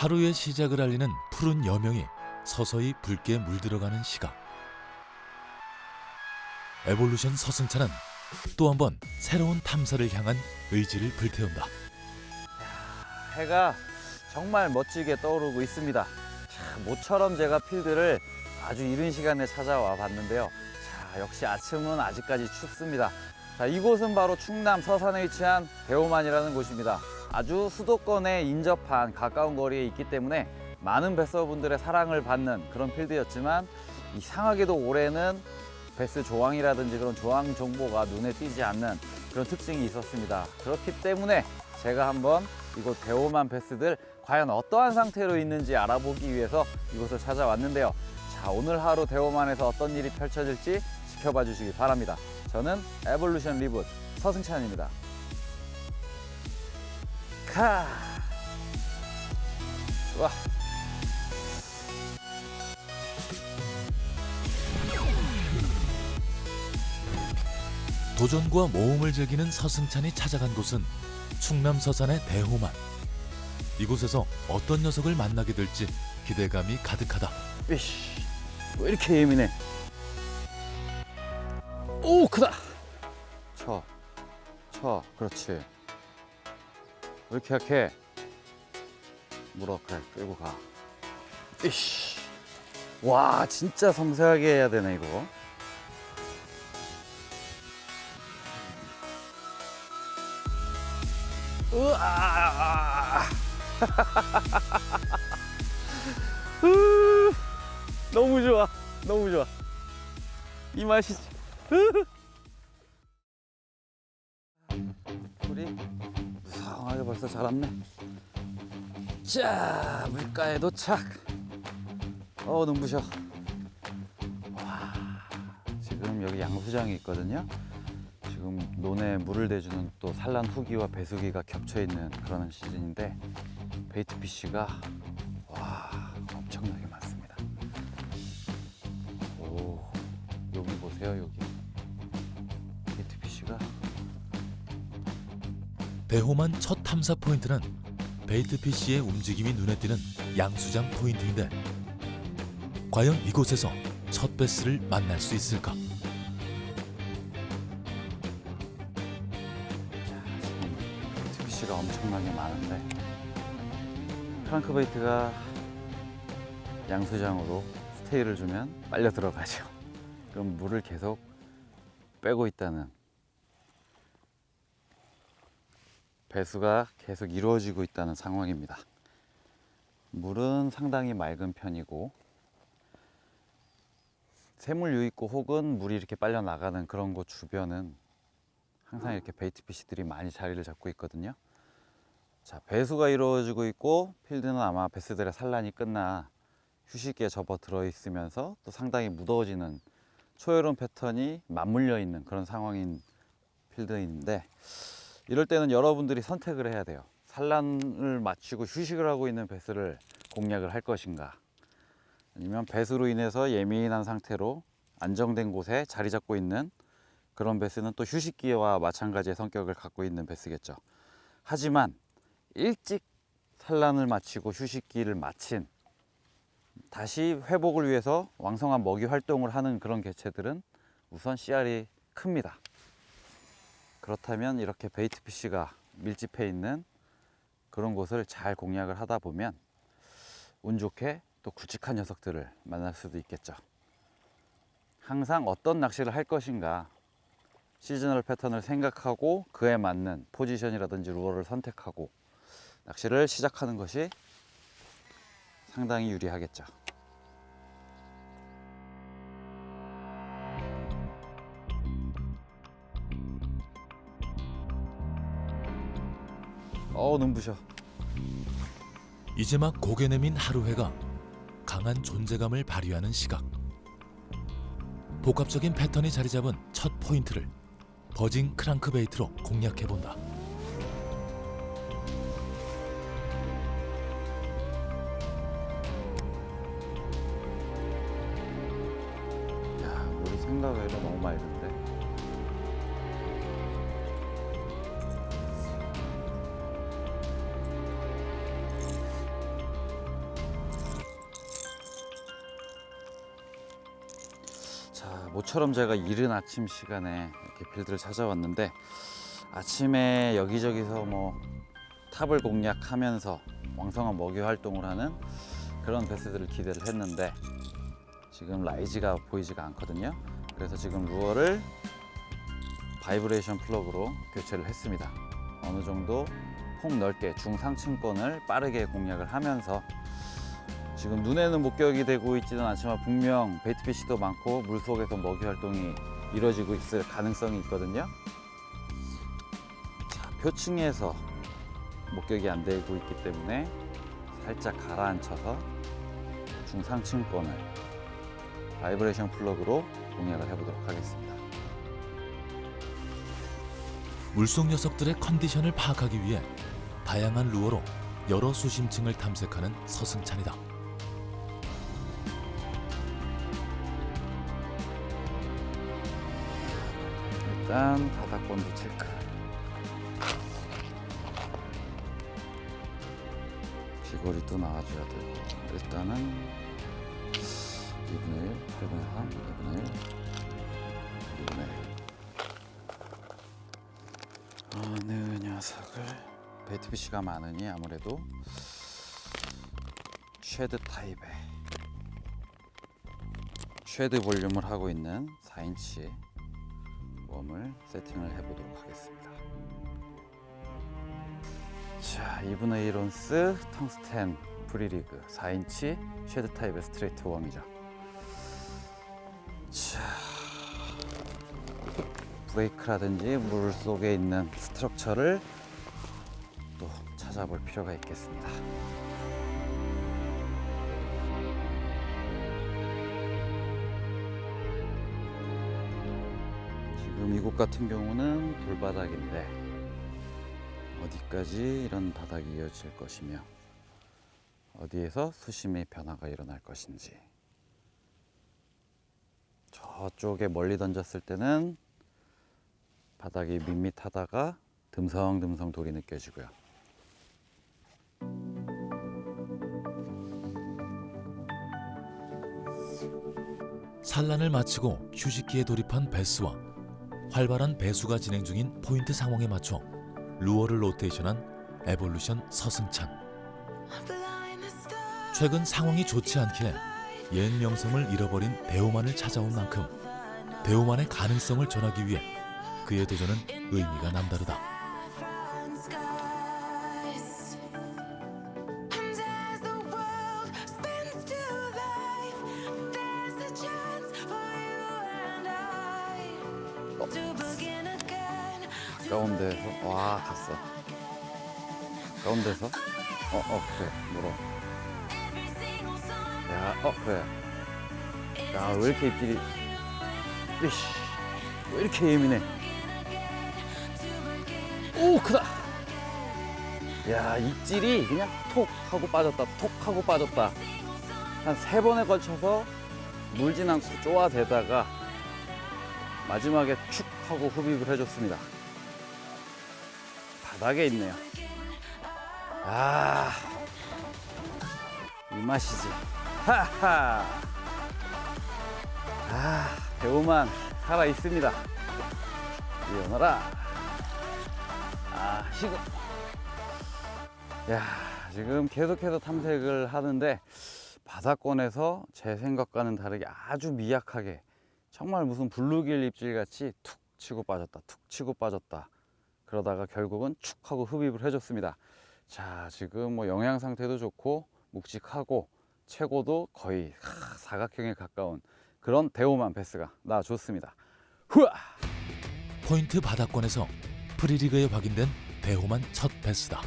하루의 시작을 알리는 푸른 여명이 서서히 붉게 물들어가는 시각. 에볼루션 서승찬은 또한 번 새로운 탐사를 향한 의지를 불태운다. 해가 정말 멋지게 떠오르고 있습니다. 자, 모처럼 제가 필드를 아주 이른 시간에 찾아와 봤는데요. 자, 역시 아침은 아직까지 춥습니다. 자, 이곳은 바로 충남 서산에 위치한 대호만이라는 곳입니다. 아주 수도권에 인접한 가까운 거리에 있기 때문에 많은 베서분들의 사랑을 받는 그런 필드였지만 이상하게도 올해는 베스 조항이라든지 그런 조항 정보가 눈에 띄지 않는 그런 특징이 있었습니다. 그렇기 때문에 제가 한번 이곳 대호만 베스들 과연 어떠한 상태로 있는지 알아보기 위해서 이곳을 찾아왔는데요. 자, 오늘 하루 대호만에서 어떤 일이 펼쳐질지 지켜봐 주시기 바랍니다. 저는 에볼루션 리붓 서승찬입니다. 카! 와! 도전과 모험을 즐기는 서승찬이 찾아간 곳은 충남 서산의 대호만. 이곳에서 어떤 녀석을 만나게 될지 기대감이 가득하다. 이씨, 왜 이렇게 예민해? 오, 크다! 쳐, 쳐, 그렇지. 왜 이렇게 약해? 물어, 그래, 끌고 가. 이씨. 와, 진짜 섬세하게 해야 되네, 이거. 으아! 으, 너무 좋아. 너무 좋아. 이 맛이지. 으. 우리 무성하게 벌써 자랐네. 자, 물가에 도착. 어, 눈부셔. 와, 지금 여기 양수장이 있거든요. 지금 논에 물을 대주는 또 산란 후기와 배수기가 겹쳐 있는 그런 시즌인데 베이트 피쉬가 와 엄청나게 많습니다. 오 여기 보세요 여기 대호만 첫 탐사 포인트는 베이트 피쉬의 움직임이 눈에 띄는 양수장 포인트인데 과연 이곳에서 첫 베스를 만날 수 있을까? 지금 베이트 피쉬가 엄청나게 많은데 프랑크 베이트가 양수장으로 스테이를 주면 빨려 들어가죠. 그럼 물을 계속 빼고 있다는 배수가 계속 이루어지고 있다는 상황입니다. 물은 상당히 맑은 편이고 새물 유입구 혹은 물이 이렇게 빨려 나가는 그런 곳 주변은 항상 이렇게 베이트 피시들이 많이 자리를 잡고 있거든요. 자, 배수가 이루어지고 있고 필드는 아마 베스들의 산란이 끝나 휴식기에 접어 들어 있으면서 또 상당히 무더워지는 초여름 패턴이 맞물려 있는 그런 상황인 필드인데 이럴 때는 여러분들이 선택을 해야 돼요. 산란을 마치고 휴식을 하고 있는 배스를 공략을 할 것인가 아니면 배수로 인해서 예민한 상태로 안정된 곳에 자리 잡고 있는 그런 베스는 또 휴식기와 마찬가지의 성격을 갖고 있는 베스겠죠. 하지만 일찍 산란을 마치고 휴식기를 마친 다시 회복을 위해서 왕성한 먹이 활동을 하는 그런 개체들은 우선 씨알이 큽니다. 그렇다면 이렇게 베이트 피쉬가 밀집해 있는 그런 곳을 잘 공략을 하다 보면 운 좋게 또 굵직한 녀석들을 만날 수도 있겠죠. 항상 어떤 낚시를 할 것인가 시즈널 패턴을 생각하고 그에 맞는 포지션이라든지 루어를 선택하고 낚시를 시작하는 것이 상당히 유리하겠죠. 어 눈부셔. 이제 막 고개 내민 하루해가 강한 존재감을 발휘하는 시각. 복합적인 패턴이 자리 잡은 첫 포인트를 버징 크랑크베이트로 공략해 본다. 야 물이 생각외로 너무 맑은 데. 모처럼 제가 이른 아침 시간에 이렇게 필드를 찾아왔는데 아침에 여기저기서 뭐 탑을 공략하면서 왕성한 먹이 활동을 하는 그런 베스들을 기대를 했는데 지금 라이즈가 보이지가 않거든요. 그래서 지금 루어를 바이브레이션 플러그로 교체를 했습니다. 어느 정도 폭 넓게 중상층권을 빠르게 공략을 하면서 지금 눈에는 목격이 되고 있지는 않지만 분명 베이트피시도 많고 물속에서 먹이 활동이 이루어지고 있을 가능성이 있거든요. 자, 표층에서 목격이 안 되고 있기 때문에 살짝 가라앉혀서 중상층권을 바이브레이션 플러그로 공략을 해보도록 하겠습니다. 물속 녀석들의 컨디션을 파악하기 위해 다양한 루어로 여러 수심층을 탐색하는 서승찬이다. 일단 바닥본도 체크. 귀걸이도 나와줘야 되고 일단은 2분의 1, 8분의 3, 2분의 1, 2분의 1 어느 녀석을. 베이트피쉬가 많으니 아무래도 쉐드 타입의 쉐드 볼륨을 하고 있는 4인치 웜을 세팅을 해보도록 하겠습니다. 자, 2분의 1 온스 텅스텐 브리리그 4인치 쉐드 타입의 스트레이트 웜이죠. 자, 브레이크라든지 물 속에 있는 스트럭처를 또 찾아볼 필요가 있겠습니다. 지금 이곳 같은 경우는 돌바닥인데 어디까지 이런 바닥이 이어질 것이며 어디에서 수심의 변화가 일어날 것인지 저쪽에 멀리 던졌을 때는 바닥이 밋밋하다가 듬성듬성 돌이 느껴지고요. 산란을 마치고 휴식기에 돌입한 베스와 활발한 배수가 진행 중인 포인트 상황에 맞춰 루어를 로테이션한 에볼루션 서승찬. 최근 상황이 좋지 않기에 옛 명성을 잃어버린 대호만을 찾아온 만큼 대호만의 가능성을 전하기 위해 그의 도전은 의미가 남다르다. 갔어. 가까운 데서 어어 그래 물어. 야, 어, 그래. 야, 왜 이렇게 입질이, 이씨, 왜 이렇게 예민해? 오, 크다! 야, 입질이 그냥 톡 하고 빠졌다, 톡 하고 빠졌다. 한 세 번에 걸쳐서 물진 않고 쪼아대다가 마지막에 축 하고 흡입을 해줬습니다. 바닥에 있네요. 아, 이 맛이지. 하하. 아, 배우만 살아 있습니다. 일어나라. 아, 지금. 야, 지금 계속해서 탐색을 하는데 바다권에서 제 생각과는 다르게 아주 미약하게 정말 무슨 블루길 입질 같이 툭 치고 빠졌다, 툭 치고 빠졌다. 그러다가 결국은 축 하고 흡입을 해줬습니다. 자, 지금 뭐 영양 상태도 좋고 묵직하고 최고도 거의 하, 사각형에 가까운 그런 대오만 베스가 나 좋습니다. 후아! 포인트 바닥권에서 프리리그에 확인된 대호만 첫 베스다.